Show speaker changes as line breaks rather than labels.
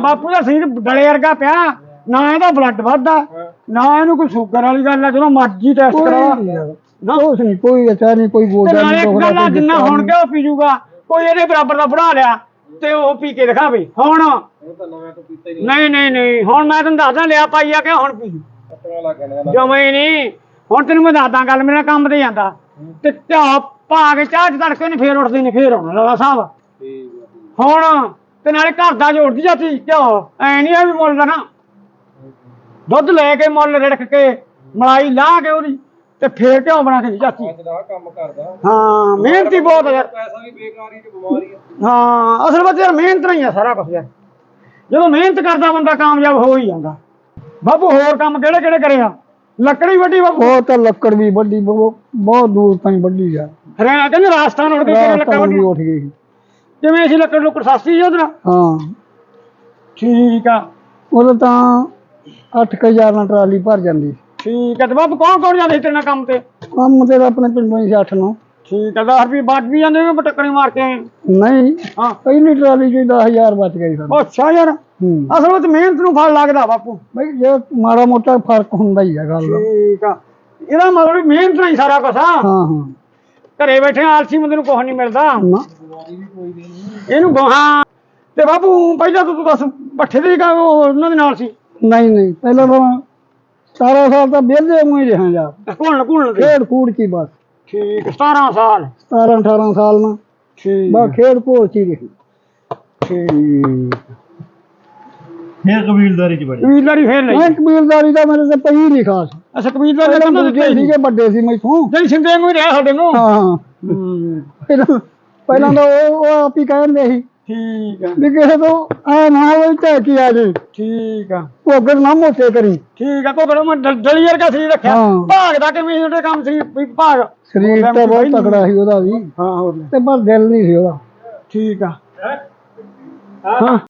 ਬਾਪੂ ਦਾ ਸਰੀਰ ਡਲੇ ਵਰਗਾ ਪਿਆ ਨਾ ਇਹਦਾ ਬਲੱਡ ਵੱਧਦਾ ਨਾ ਇਹਨੂੰ ਕੋਈ ਸ਼ੂਗਰ ਵਾਲੀ ਗੱਲ ਆ ਜਦੋਂ ਮਰਜ਼ੀ ਟੈਸਟ ਕਰਾ
ਨਹੀਂ ਯਾਰ, ਕੁਛ ਨਹੀਂ ਕੋਈ ਅਚਾਰ ਨਹੀਂ ਕੋਈ
ਤੇ
ਗੋਡਾ
ਨਾਲੇ
ਨਹੀਂ
ਇੱਕ ਗੱਲ ਆ ਜਿੰਨਾ ਹੁਣ ਕੇ ਉਹ ਪੀ ਜੂਗਾ ਕੋਈ ਇਹਦੇ ਬਰਾਬਰ ਦਾ ਬਣਾ ਲਿਆ ਤੇ ਉਹ ਪੀ ਕੇ ਦਿਖਾਵੇ ਹੁਣ ਨਹੀਂ। ਨਹੀਂ ਨਹੀਂ ਹੁਣ ਮੈਂ ਤੈਨੂੰ ਦੱਸਦਾ ਲਿਆ ਪਾਈ ਆ ਕਿ ਹੁਣ ਪੀ। ਜੂ ਜਮੇ ਨਹੀਂ। ਹੁਣ ਤੈਨੂੰ ਮੈਂ ਦੱਸਦਾ ਗੱਲ ਮੇਰਾ ਕੰਮ ਤੇ ਜਾਂਦਾ। ਤੇ ਝਾ ਪਾ ਕੇ ਚਾਹ ਚ ਤੜਕੇ ਨੇ ਫੇਰ ਉੱਠਦੇ ਨੇ ਫੇਰ ਆਉਣਾ ਲਾਲਾ ਸਾਹਿਬ। ਹੁਣ ਤੇ ਨਾਲੇ ਘਰ ਦਾ ਜੋੜਦੀ ਜਾਂਦੀ ਝਾਓ ਐ ਨਹੀਂ ਆ ਵੀ ਮੁੱਲ ਦਾ ਨਾ ਦੁੱਧ ਲੈ ਕੇ ਮੁੱਲ ਰਿੜਕ ਕੇ ਮਲਾਈ ਲਾਹ ਕੇ ਉਹਦੀ ਤੇ ਫੇਰ ਘਿਓ ਬਣਾ ਕੇ ਜਾਂਦੀ ਹਾਂ ਮਿਹਨਤੀ ਬਹੁਤ ਹੈ ਯਾਰ।
ਪੈਸਾ ਵੀ ਬੇਕਾਰੀ ਚ ਬਿਮਾਰੀ ਆ।
ਹਾਂ ਅਸਲ ਵਿੱਚ ਯਾਰ ਮਿਹਨਤ ਨਹੀਂ ਆ ਸਾਰਾ ਕੁਝ ਯਾਰ। ਜਦੋਂ ਮਿਹਨਤ ਕਰਦਾ ਬੰਦਾ ਕਾਮਯਾਬ ਹੋ ਹੀ ਜਾਂਦਾ। ਬਾਬੂ ਹੋਰ ਕੰਮ ਕਿਹੜੇ ਕਿਹੜੇ ਕਰਿਆ ਲੱਕੜੀ ਵੱਡੀ ਬਾਬੂ
ਉਹ ਤਾਂ ਲੱਕੜ ਵੀ ਵੱਡੀ ਬਹੁਤ ਬਹੁਤ ਦੂਰ ਤਾਈਂ ਵੱਡੀ ਆ।
ਹਰਿਆਣਾ ਕਹਿੰਦੇ ਰਾਜਸਥਾਨ ਉੱਡ ਕੇ ਕਿਹੜੇ ਲੱਕੜ ਵੱਡੀ
ਉੱਠ ਗਈ।
ਜਿਵੇਂ ਅਸੀਂ ਲੱਕੜ ਲੁੱਕੜ ਸਸਤੀ ਸੀ ਉਧਰ
ਹਾਂ।
ਠੀਕ ਆ।
ਉਹਦਾ ਤਾਂ 8000 ਨਾਲ ਟਰਾਲੀ ਭਰ ਜਾਂਦੀ।
ਠੀਕ ਆ ਤੇ ਬਾਬੂ ਕੌਣ ਕੌਣ ਜਾਂਦੇ ਸੀ ਤੇਰੇ ਨਾਲ ਕੰਮ ਤੇ?
ਕੰਮ ਤੇ ਤਾਂ ਆਪਣੇ ਪਿੰਡੋਂ ਹੀ 8 9
ਠੀਕ ਆ 10 ਰੁਪਏ ਬਚ ਵੀ ਜਾਂਦੇ ਨੇ ਬਟਕਣੀ ਮਾਰ ਕੇ ਆਏ।
ਨਹੀਂ
ਹਾਂ।
ਪਹਿਲੀ ਟਰਾਲੀ ਚ 10000 ਬਚ ਗਈ ਸਾਨੂੰ।
ਉਹ ਅੱਛਾ ਯਾਰ
ਹੂੰ।
ਅਸਲ ਵਿੱਚ ਮਿਹਨਤ ਨੂੰ ਫਲ ਲੱਗਦਾ ਬਾਪੂ।
ਬਈ ਜੇ ਮਾੜਾ ਮੋਟਾ ਫ਼ਰਕ ਹੁੰਦਾ ਹੀ ਆ ਗੱਲ ਦਾ।
ਠੀਕ ਆ। ਇਹਦਾ ਮਤਲਬ ਵੀ ਮਿਹਨਤ ਨਾਲ ਹੀ ਸਾਰਾ ਆ।
ਹਾਂ ਹਾਂ।
ਘਰੇ ਬੈਠੇ ਆਲਸੀ ਬੰਦੇ ਨੂੰ ਕੁਝ ਨਹੀਂ ਮਿਲਦਾ।
ਨਾ
ਇਹਨੂੰ ਗਾਹਾਂ। ਤੇ ਬਾਪੂ ਪਹਿਲਾਂ ਤਾਂ ਤੂੰ ਦੱਸ ਪੱਠੇ ਦੇ ਕਾ ਉਹ ਉਹਨਾਂ ਦੇ ਨਾਲ ਸੀ?
ਨਹੀਂ ਨਹੀਂ ਪਹਿਲਾਂ ਤਾਂ 17 ਸਾਲ ਤਾਂ ਵਿਹਲੇ ਮੂੰਹ ਹੀ ਰਹਾਂ ਜਾ
ਘੁਲਣ ਘੁਲਣ ਦੇ।
ਖੇਡ ਕੂੜ ਕੀ ਬਸ।
ਠੀਕ 17 ਸਾਲ।
17 18 ਸਾਲ ਨਾ।
ਠੀਕ।
ਬਸ ਖੇਡ ਕੋਲ ਚ ਹੀ ਰਹੀ।
ਠੀਕ।
ਫੇਰ ਕਬੀਲਦਾਰੀ ਚ ਬੜੀ
ਕਬੀਲਦਾਰੀ ਫੇਰ ਲਈ।
ਮੈਂ ਕਬੀਲਦਾਰੀ ਦਾ ਮੇਰੇ ਤੇ ਪਈ ਨਹੀਂ ਖਾਸ।
ਅੱਛਾ
ਪਹਿਲਾਂ
ਕਹਿੰਦਾ
ਦੂਜੇ
ਦਿੱਤੇ
ਸੀਗੇ ਵੱਡੇ ਸੀ ਮੈਥੋਂ।
ਜਿਹੜੀ ਸਿੰਦੇ ਨੂੰ ਹੀ ਰਿਹਾ ਸਾਡੇ ਨੂੰ।
ਹਾਂ।
ਹਾਂ।
ਪਹਿਲਾਂ ਪਹਿਲਾਂ ਤਾਂ ਉਹ ਉਹ ਆਪ ਹੀ ਕਹਿੰਦੇ ਸੀ
ਠੀਕ ਆ।
ਵੀ ਕਿਸੇ ਤੋਂ ਆ ਨਾ ਹੋਈ ਤਾਂ ਕੀ ਆ ਜੇ।
ਠੀਕ ਆ।
ਭੋਗਰ ਨਾ ਮੋਟੇ ਕਰੀ।
ਠੀਕ ਆ ਕੋਕੜ ਮੈਂ ਦਲੀਅਰ ਕਾ ਸੀ ਰੱਖਿਆ।
ਹਾਂ।
ਭਾਗ ਦਾ ਕਿਵੇਂ ਸੀ ਉਹਦੇ ਕੰਮ ਸੀ ਵੀ ਭਾਗ।
ਸਰੀਰ ਤਾਂ ਬਹੁਤ ਤਕੜਾ ਸੀ ਉਹਦਾ ਵੀ।
ਹਾਂ ਹੋਰ। ਲੈ।
ਤੇ ਪਰ ਦਿਲ ਨਹੀਂ ਸੀ ਉਹਦਾ।
ਠੀਕ ਆ। ਹਾਂ।